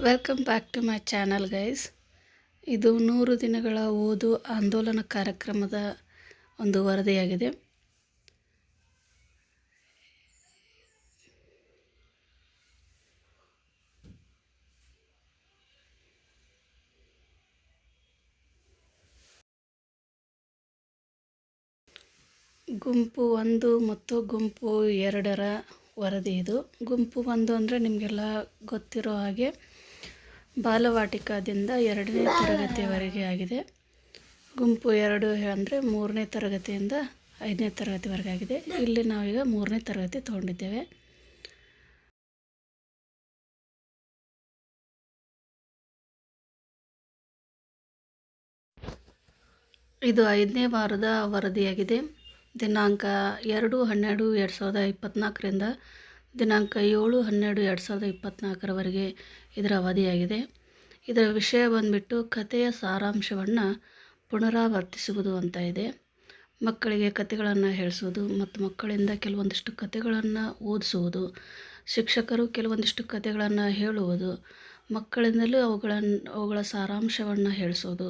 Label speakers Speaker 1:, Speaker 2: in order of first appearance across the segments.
Speaker 1: Welcome back to my channel guys ಇದು ನೂರು ದಿನಗಳ ಓದು ಆಂದೋಲನ ಕಾರ್ಯಕ್ರಮದ ಒಂದು ವರದಿಯಾಗಿದೆ. ಗುಂಪು ಒಂದು ಮತ್ತು ಗುಂಪು ಎರಡರ ವರದಿ ಇದು. ಗುಂಪು ಒಂದು ಅಂದರೆ ನಿಮಗೆಲ್ಲ ಗೊತ್ತಿರೋ ಹಾಗೆ ಬಾಲವಾಟಿಕಾದಿಂದ ಎರಡನೇ ತರಗತಿಯವರೆಗೆ ಆಗಿದೆ. ಗುಂಪು ಎರಡು ಅಂದರೆ ಮೂರನೇ ತರಗತಿಯಿಂದ ಐದನೇ ತರಗತಿವರೆಗೆ ಆಗಿದೆ. ಇಲ್ಲಿ ನಾವೀಗ ಮೂರನೇ ತರಗತಿ ತೊಗೊಂಡಿದ್ದೇವೆ. ಇದು ಐದನೇ ವಾರದ ವರದಿಯಾಗಿದೆ ದಿನಾಂಕ ಎರಡು ಹನ್ನೆರಡು ಎರಡು ಸಾವಿರದ ಇಪ್ಪತ್ತ್ನಾಲ್ಕರಿಂದ ದಿನಾಂಕ ಏಳು ಹನ್ನೆರಡು ಎರಡು ಸಾವಿರದ ಇಪ್ಪತ್ತ್ನಾಲ್ಕರವರೆಗೆ ಇದರ ಅವಧಿಯಾಗಿದೆ. ಇದರ ವಿಷಯ ಬಂದುಬಿಟ್ಟು ಕಥೆಯ ಸಾರಾಂಶವನ್ನು ಪುನರಾವರ್ತಿಸುವುದು ಅಂತ ಇದೆ. ಮಕ್ಕಳಿಗೆ ಕಥೆಗಳನ್ನು ಹೇಳಿಸೋದು ಮತ್ತು ಮಕ್ಕಳಿಂದ ಕೆಲವೊಂದಿಷ್ಟು ಕಥೆಗಳನ್ನು ಓದಿಸುವುದು ಶಿಕ್ಷಕರು ಕೆಲವೊಂದಿಷ್ಟು ಕಥೆಗಳನ್ನು ಹೇಳುವುದು, ಮಕ್ಕಳಿಂದಲೂ ಅವುಗಳನ್ನು ಅವುಗಳ ಸಾರಾಂಶವನ್ನು ಹೇಳಿಸೋದು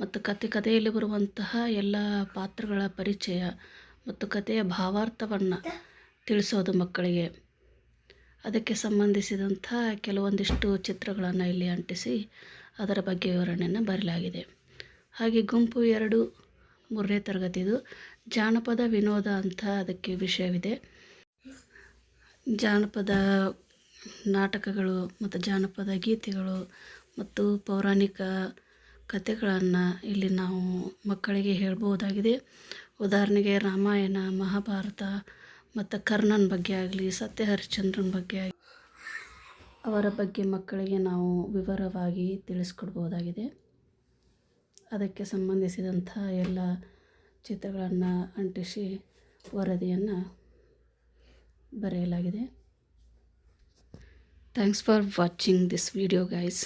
Speaker 1: ಮತ್ತು ಕತೆ ಕಥೆಯಲ್ಲಿ ಬರುವಂತಹ ಎಲ್ಲ ಪಾತ್ರಗಳ ಪರಿಚಯ ಮತ್ತು ಕಥೆಯ ಭಾವಾರ್ಥವನ್ನು ತಿಳಿಸೋದು ಮಕ್ಕಳಿಗೆ. ಅದಕ್ಕೆ ಸಂಬಂಧಿಸಿದಂಥ ಕೆಲವೊಂದಿಷ್ಟು ಚಿತ್ರಗಳನ್ನು ಇಲ್ಲಿ ಅಂಟಿಸಿ ಅದರ ಬಗ್ಗೆ ವಿವರಣೆಯನ್ನು ಬರೆಯಲಾಗಿದೆ. ಹಾಗೆ ಗುಂಪು ಎರಡು ಮೂರನೇ ತರಗತಿದು. ಜಾನಪದ ವಿನೋದ ಅಂತ ಅದಕ್ಕೆ ವಿಷಯವಿದೆ. ಜಾನಪದ ನಾಟಕಗಳು ಮತ್ತು ಜಾನಪದ ಗೀತೆಗಳು ಮತ್ತು ಪೌರಾಣಿಕ ಕಥೆಗಳನ್ನು ಇಲ್ಲಿ ನಾವು ಮಕ್ಕಳಿಗೆ ಹೇಳ್ಬೋದಾಗಿದೆ. ಉದಾಹರಣೆಗೆ ರಾಮಾಯಣ, ಮಹಾಭಾರತ ಮತ್ತು ಕರ್ಣನ ಬಗ್ಗೆ ಆಗಲಿ ಸತ್ಯ ಹರಿಶ್ಚಂದ್ರನ ಬಗ್ಗೆ ಆಗಲಿ, ಅವರ ಬಗ್ಗೆ ಮಕ್ಕಳಿಗೆ ನಾವು ವಿವರವಾಗಿ ತಿಳಿಸ್ಕೊಡ್ಬೋದಾಗಿದೆ. ಅದಕ್ಕೆ ಸಂಬಂಧಿಸಿದಂಥ ಎಲ್ಲ ಚಿತ್ರಗಳನ್ನು ಅಂಟಿಸಿ ವರದಿಯನ್ನು ಬರೆಯಲಾಗಿದೆ. Thanks for watching this video guys